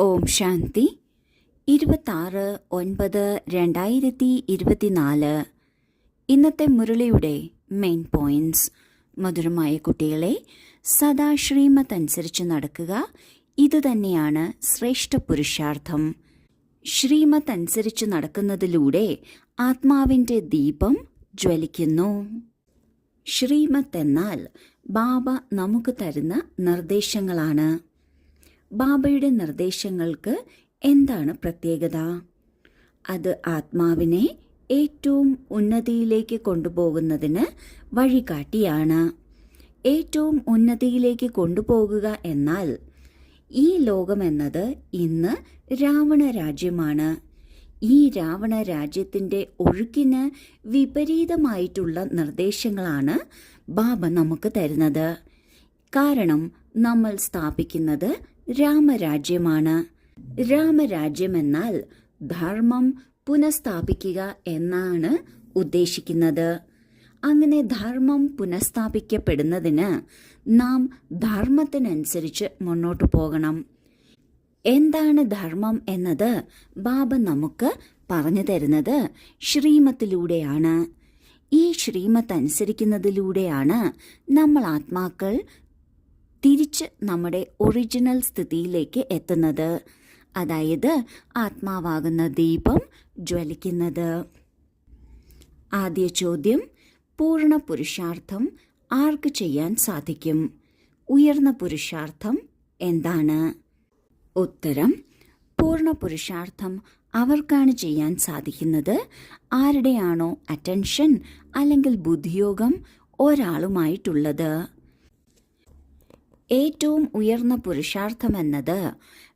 ഓം ശാന്തി. ഇരുപത്താറ് ഒൻപത് രണ്ടായിരത്തി ഇരുപത്തിനാല്. ഇന്നത്തെ മുരളിയുടെ മെയിൻ പോയിന്റ്സ്. മധുരമായ കുട്ടികളെ സദാ ശ്രീമത് അനുസരിച്ച് നടക്കുക ഇതുതന്നെയാണ് ശ്രേഷ്ഠ പുരുഷാർത്ഥം. ശ്രീമത് അനുസരിച്ച് നടക്കുന്നതിലൂടെ ആത്മാവിന്റെ ദീപം ജ്വലിക്കുന്നു. ശ്രീമത്ത് എന്നാൽ ബാബ നമുക്ക് തരുന്ന നിർദ്ദേശങ്ങളാണ്. ബാബയുടെ നിർദ്ദേശങ്ങൾക്ക് എന്താണ് പ്രത്യേകത? അത് ആത്മാവിനെ ഏറ്റവും ഉന്നതിയിലേക്ക് കൊണ്ടുപോകുന്നതിന് വഴികാട്ടിയാണ്. ഏറ്റവും ഉന്നതിയിലേക്ക് കൊണ്ടുപോകുക എന്നാൽ ഈ ലോകമെന്നത് ഇന്ന് രാവണ രാജ്യമാണ്. ഈ രാവണ രാജ്യത്തിന്റെ ഒഴുക്കിന് വിപരീതമായിട്ടുള്ള നിർദ്ദേശങ്ങളാണ് ബാബ നമുക്ക് തരുന്നത്. കാരണം നമ്മൾ സ്ഥാപിക്കുന്നത് രാമരാജ്യമാണ്. രാമരാജ്യമെന്നാൽ ധർമ്മം പുനഃസ്ഥാപിക്കുക എന്നാണ് ഉദ്ദേശിക്കുന്നത്. അങ്ങനെ ധർമ്മം പുനഃസ്ഥാപിക്കപ്പെടുന്നതിന് നാം ധർമ്മത്തിനനുസരിച്ച് മുന്നോട്ടു പോകണം. എന്താണ് ധർമ്മം എന്നത് ബാബ നമുക്ക് പറഞ്ഞു തരുന്നത് ശ്രീമത്തിലൂടെയാണ്. ഈ ശ്രീമത്ത് അനുസരിക്കുന്നതിലൂടെയാണ് നമ്മൾ ആത്മാക്കൾ തിരിച്ച് നമ്മുടെ ഒറിജിനൽ സ്ഥിതിയിലേക്ക് എത്തുന്നത്. അതായത് ആത്മാവാകുന്ന ദീപം ജ്വലിക്കുന്നത്. ആദ്യ ചോദ്യം പൂർണ പുരുഷാർത്ഥം ആർക്ക് ചെയ്യാൻ സാധിക്കും? ഉയർന്ന പുരുഷാർത്ഥം എന്താണ്? ഉത്തരം പൂർണ പുരുഷാർത്ഥം അവർക്കാണ് ചെയ്യാൻ സാധിക്കുന്നത്. ആരുടെയാണോ അറ്റൻഷൻ അല്ലെങ്കിൽ ബുദ്ധിയോഗം ഒരാളുമായിട്ടുള്ളത്. ഏറ്റവും ഉയർന്ന പുരുഷാർത്ഥമെന്നത്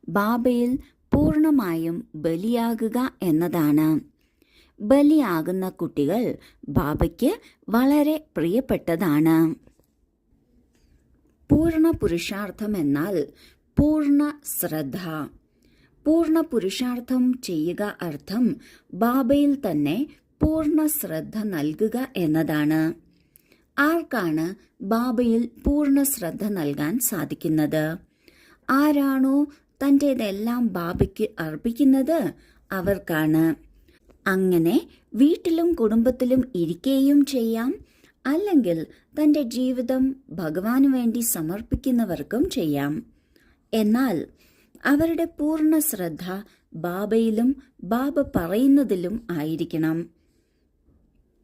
ബാബയിൽ പൂർണമായും ബലിയാകുക എന്നതാണ്. ബലിയാകുന്ന കുട്ടികൾ ബാബയ്ക്ക് വളരെ പ്രിയപ്പെട്ടതാണ്. പൂർണ പുരുഷാർത്ഥം എന്നാൽ പൂർണ ശ്രദ്ധ. പൂർണ പുരുഷാർത്ഥം ചെയ്യുക അർത്ഥം ബാബയിൽ തന്നെ പൂർണ ശ്രദ്ധ നൽകുക എന്നതാണ്. ആർക്കാണ് ബാബയിൽ പൂർണ ശ്രദ്ധ നൽകാൻ സാധിക്കുന്നത്? ആരാണോ തന്റെതെല്ലാം ബാബയ്ക്ക് അർപ്പിക്കുന്നത്? അവർക്കാണ്. അങ്ങനെ വീട്ടിലും കുടുംബത്തിലും ഇരിക്കുകയും ചെയ്യാം. അല്ലെങ്കിൽ തന്റെ ജീവിതം ഭഗവാന് വേണ്ടി സമർപ്പിക്കുന്നവർക്കും ചെയ്യാം. എന്നാൽ അവരുടെ പൂർണ ശ്രദ്ധ ബാബയിലും ബാബ പറയുന്നതിലും ആയിരിക്കണം.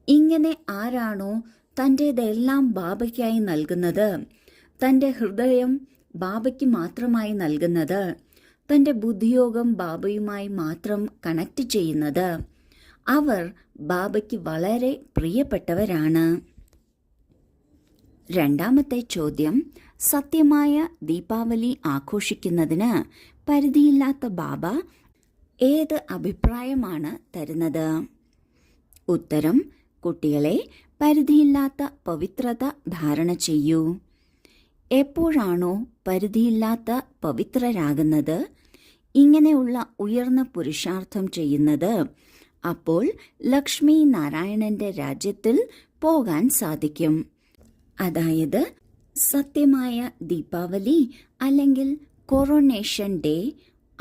ഇങ്ങനെ ആരാണോ തന്റെതെല്ലാം ബാബയ്ക്കായി നൽകുന്നത് തന്റെ ഹൃദയം ബാബയ്ക്ക് മാത്രമായി നൽകുന്നത് തന്റെ ബുദ്ധിയോഗം ബാബയുമായി മാത്രം കണക്ട് ചെയ്യുന്നത്. അവർ ബാബയ്ക്ക് വളരെ പ്രിയപ്പെട്ടവരാണ്. രണ്ടാമത്തെ ചോദ്യം സത്യമായ ദീപാവലി ആഘോഷിക്കുന്നതിന് പരിധിയില്ലാത്ത ബാബ ഏത് അഭിപ്രായമാണ് തരുന്നത്? ഉത്തരം കുട്ടികളെ പരിധിയില്ലാത്ത പവിത്രത ധാരണ ചെയ്യൂ. എപ്പോഴാണോ പരിധിയില്ലാത്ത പവിത്രരാകുന്നത് ഇങ്ങനെയുള്ള ഉയർന്ന പുരുഷാർത്ഥം ചെയ്യുന്നത് അപ്പോൾ ലക്ഷ്മി നാരായണന്റെ രാജ്യത്തിൽ പോകാൻ സാധിക്കും. അതായത് സത്യമായ ദീപാവലി അല്ലെങ്കിൽ കൊറോണേഷൻ ഡേ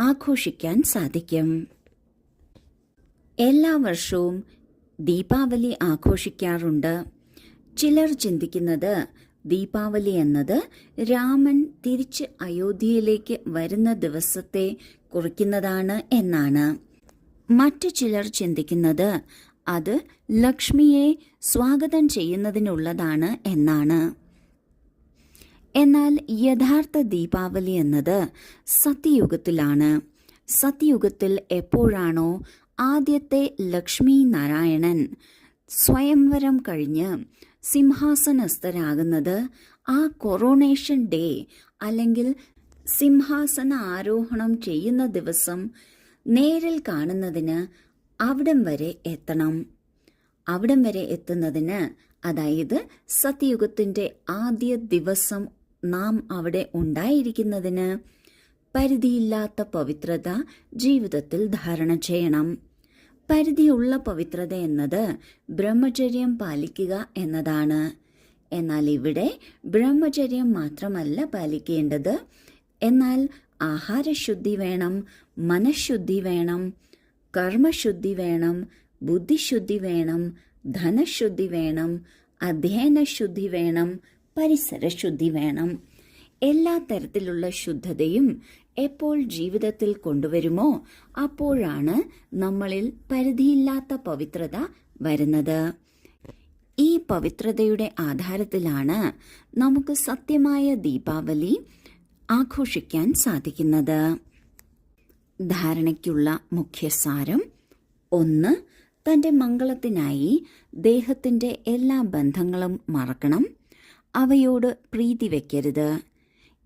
ആഘോഷിക്കാൻ സാധിക്കും. എല്ലാ വർഷവും ദീപാവലി ആഘോഷിക്കാറുണ്ട്. ചിലർ ചിന്തിക്കുന്നത് ദീപാവലി എന്നത് രാമൻ തിരിച്ച് അയോധ്യയിലേക്ക് വരുന്ന ദിവസത്തെ കുറിക്കുന്നതാണ് എന്നാണ്. മറ്റു ചിലർ ചിന്തിക്കുന്നത് അത് ലക്ഷ്മിയെ സ്വാഗതം ചെയ്യുന്നതിനുള്ളതാണ് എന്നാണ്. എന്നാൽ യഥാർത്ഥ ദീപാവലി എന്നത് സത്യയുഗത്തിലാണ്. സത്യയുഗത്തിൽ എപ്പോഴാണോ ആദ്യത്തെ ലക്ഷ്മി നാരായണൻ സ്വയംവരം കഴിഞ്ഞ് സിംഹാസനസ്ഥരാകുന്നത് ആ കൊറോണേഷൻ ഡേ അല്ലെങ്കിൽ സിംഹാസന ആരോഹണം ചെയ്യുന്ന ദിവസം നേരിൽ കാണുന്നതിന് അവിടം വരെ എത്തണം. അവിടം വരെ എത്തുന്നതിന് അതായത് സത്യയുഗത്തിന്റെ ആദ്യ ദിവസം നാം അവിടെ ഉണ്ടായിരിക്കുന്നതിന് പരിധിയില്ലാത്ത പവിത്രത ജീവിതത്തിൽ ധാരണ ചെയ്യണം. പരിധിയുള്ള പവിത്രത എന്നത് ബ്രഹ്മചര്യം പാലിക്കുക എന്നതാണ്. എന്നാൽ ഇവിടെ ബ്രഹ്മചര്യം മാത്രമല്ല പാലിക്കേണ്ടത്. എന്നാൽ ആഹാരശുദ്ധി വേണം മനഃശുദ്ധി വേണം കർമ്മശുദ്ധി വേണം ബുദ്ധിശുദ്ധി വേണം ധനശുദ്ധി വേണം അധ്യയനശുദ്ധി വേണം പരിസരശുദ്ധി വേണം. എല്ലാ തരത്തിലുള്ള ശുദ്ധതയും എപ്പോൾ ജീവിതത്തിൽ കൊണ്ടുവരുമോ അപ്പോഴാണ് നമ്മളിൽ പരിധിയില്ലാത്ത പവിത്രത വരുന്നത്. ഈ പവിത്രതയുടെ ആധാരത്തിലാണ് നമുക്ക് സത്യമായ ദീപാവലി ആഘോഷിക്കാൻ സാധിക്കുന്നത്. ധാരണയ്ക്കുള്ള മുഖ്യസാരം ഒന്ന് തന്റെ മംഗളത്തിനായി ദേഹത്തിന്റെ എല്ലാ ബന്ധങ്ങളും മറക്കണം അവയോട് പ്രീതി വയ്ക്കരുത്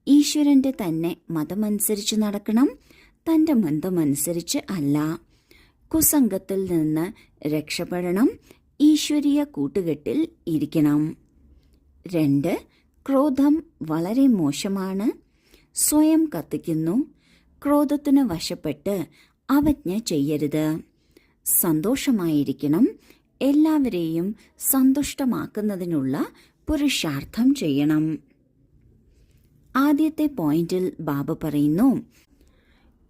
ഈശ്വരന്റെ തന്നെ മതമനുസരിച്ച് നടക്കണം തന്റെ മതമനുസരിച്ച് അല്ല. കുസംഗത്തിൽ നിന്ന് രക്ഷപ്പെടണം ഈശ്വരീയ കൂട്ടുകെട്ടിൽ ഇരിക്കണം. രണ്ട് ക്രോധം വളരെ മോശമാണ്. സ്വയം കത്തിക്കുന്നു ക്രോധത്തിന് വശപ്പെട്ട് അവജ്ഞ ചെയ്യരുത്. സന്തോഷമായിരിക്കണം എല്ലാവരെയും സന്തുഷ്ടമാക്കുന്നതിനുള്ള പുരുഷാർത്ഥം ചെയ്യണം. ആദ്യത്തെ പോയിന്റിൽ ബാബ പറയുന്നു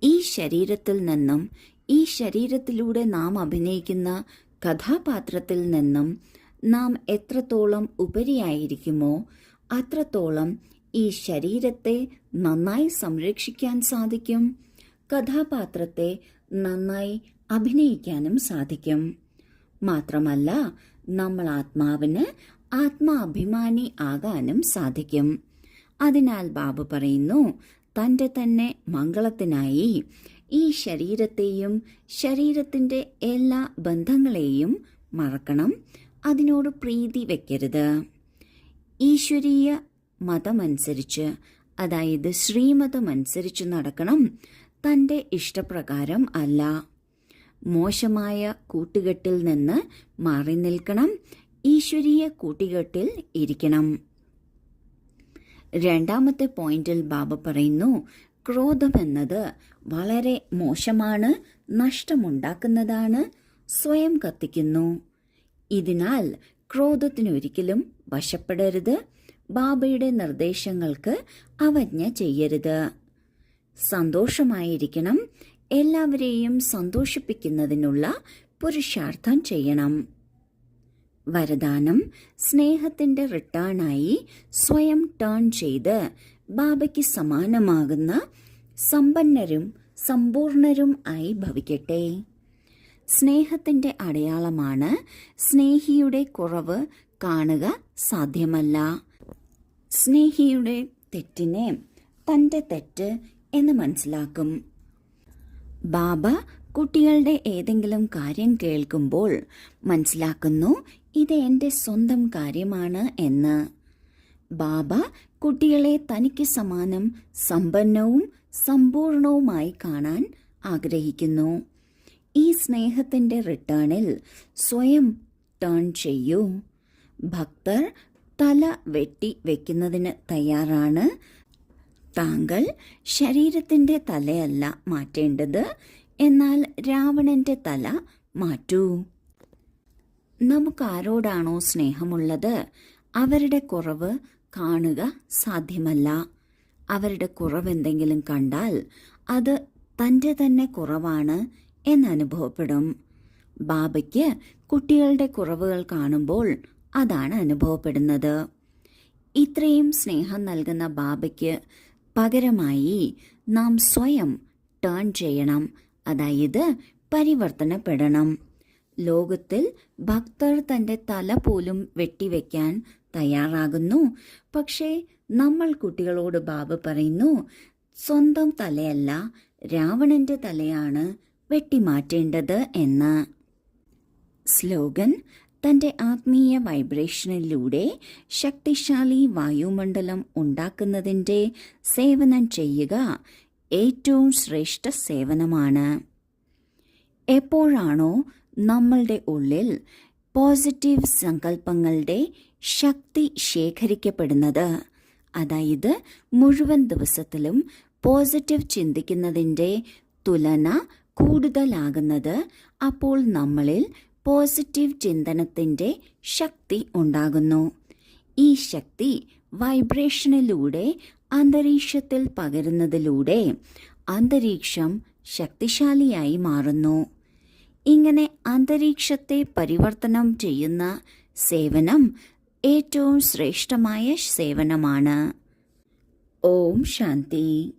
ഈ ശരീരത്തിൽ നിന്നും ഈ ശരീരത്തിലൂടെ നാം അഭിനയിക്കുന്ന കഥാപാത്രത്തിൽ നിന്നും നാം എത്രത്തോളം ഉപരിയായിരിക്കുമോ അത്രത്തോളം ഈ ശരീരത്തെ നന്നായി സംരക്ഷിക്കാൻ സാധിക്കും കഥാപാത്രത്തെ നന്നായി അഭിനയിക്കാനും സാധിക്കും. മാത്രമല്ല നമ്മൾ ആത്മാവിന് ആത്മാഭിമാനി ആകാനും സാധിക്കും. അതിനാൽ ബാബു പറയുന്നു തന്റെ തന്നെ മംഗളത്തിനായി ഈ ശരീരത്തെയും ശരീരത്തിന്റെ എല്ലാ ബന്ധങ്ങളെയും മറക്കണം അതിനോട് പ്രീതി വയ്ക്കരുത് ഈശ്വരീയ മതമനുസരിച്ച് അതായത് ശ്രീമതമനുസരിച്ച് നടക്കണം തന്റെ ഇഷ്ടപ്രകാരം അല്ല. മോശമായ കൂട്ടുകെട്ടിൽ നിന്ന് മാറി നിൽക്കണം ഈശ്വരീയ കൂട്ടുകെട്ടിൽ ഇരിക്കണം. രണ്ടാമത്തെ പോയിന്റിൽ ബാബ പറയുന്നു ക്രോധം എന്നത് വളരെ മോശമാണ് നഷ്ടമുണ്ടാക്കുന്നതാണ് സ്വയം കത്തിക്കുന്നു. ഇതിനാൽ ക്രോധത്തിനൊരിക്കലും വശപ്പെടരുത് ബാബയുടെ നിർദ്ദേശങ്ങൾക്ക് അവജ്ഞ ചെയ്യരുത്. സന്തോഷമായിരിക്കണം എല്ലാവരെയും സന്തോഷിപ്പിക്കുന്നതിനുള്ള പുരുഷാർത്ഥം ചെയ്യണം. വരദാനം സ്നേഹത്തിന്റെ റിട്ടേണായി സ്വയം ടേൺ ചെയ്ത് ബാബയ്ക്ക് സമാനമാകുന്ന സമ്പന്നരും സമ്പൂർണരും ആയി ഭവിക്കട്ടെ. സ്നേഹത്തിന്റെ അടയാളമാണ് സ്നേഹിയുടെ കുറവ് കാണുക സാധ്യമല്ല. സ്നേഹിയുടെ തെറ്റിനെ തന്റെ തെറ്റ് എന്ന് മനസ്സിലാക്കും. ബാബ കുട്ടികളുടെ ഏതെങ്കിലും കാര്യം കേൾക്കുമ്പോൾ മനസ്സിലാക്കുന്നു ഇത് എന്റെ സ്വന്തം കാര്യമാണ് എന്ന്. ബാബ കുട്ടികളെ തനിക്ക് സമാനം സമ്പന്നവും സമ്പൂർണവുമായി കാണാൻ ആഗ്രഹിക്കുന്നു. ഈ സ്നേഹത്തിന്റെ റിട്ടേണിൽ സ്വയം ടേൺ ചെയ്യൂ. ഭക്തർ തല വെട്ടി വെക്കുന്നതിന് തയ്യാറാണ്. താങ്കൾ ശരീരത്തിന്റെ തലയല്ല മാറ്റേണ്ടത് എന്നാൽ രാവണന്റെ തല മാറ്റൂ. നമുക്ക് ആരോടാണോ സ്നേഹമുള്ളത്? അവരുടെ കുറവ് കാണുക സാധ്യമല്ല. അവരുടെ കുറവെന്തെങ്കിലും കണ്ടാൽ അത് തന്റെ തന്നെ കുറവാണ് എന്നനുഭവപ്പെടും ബാബയ്ക്ക് കുട്ടികളുടെ കുറവുകൾ കാണുമ്പോൾ അതാണ് അനുഭവപ്പെടുന്നത്. ഇത്രയും സ്നേഹം നൽകുന്ന ബാബയ്ക്ക് പകരമായി നാം സ്വയം ടേൺ ചെയ്യണം. അതായത് പരിവർത്തനപ്പെടണം. ലോകത്തിൽ ഭക്തർ തന്റെ തല പോലും വെട്ടിവെക്കാൻ തയ്യാറാകുന്നു. പക്ഷേ നമ്മൾ കുട്ടികളോട് ബാബ പറയുന്നു സ്വന്തം തലയല്ല രാവണന്റെ തലയാണ് വെട്ടിമാറ്റേണ്ടത് എന്ന്. സ്ലോഗൻ തന്റെ ആത്മീയ വൈബ്രേഷനിലൂടെ ശക്തിശാലി വായുമണ്ഡലം ഉണ്ടാക്കുന്നതിന്റെ സേവനം ചെയ്യുക ഏറ്റവും ശ്രേഷ്ഠ സേവനമാണ്. എപ്പോഴാണോ നമ്മളുടെ ഉള്ളിൽ പോസിറ്റീവ് സങ്കല്പങ്ങളുടെ ശക്തി ശേഖരിക്കപ്പെടുന്നത്. അതായത് മുഴുവൻ ദിവസത്തിലും പോസിറ്റീവ് ചിന്തിക്കുന്നതിന്റെ തുലന കൂടുതലാകുന്നത് അപ്പോൾ നമ്മളിൽ പോസിറ്റീവ് ചിന്തനത്തിന്റെ ശക്തി ഉണ്ടാകുന്നു. ഈ ശക്തി വൈബ്രേഷനിലൂടെ അന്തരീക്ഷത്തിൽ പകരുന്നതിലൂടെ അന്തരീക്ഷം ശക്തിശാലിയായി മാറുന്നു. ഇങ്ങനെ അന്തരീക്ഷത്തെ പരിവർത്തനം ചെയ്യുന്ന സേവനം ഏറ്റവും ശ്രേഷ്ഠമായ സേവനമാണ്. ഓം ശാന്തി.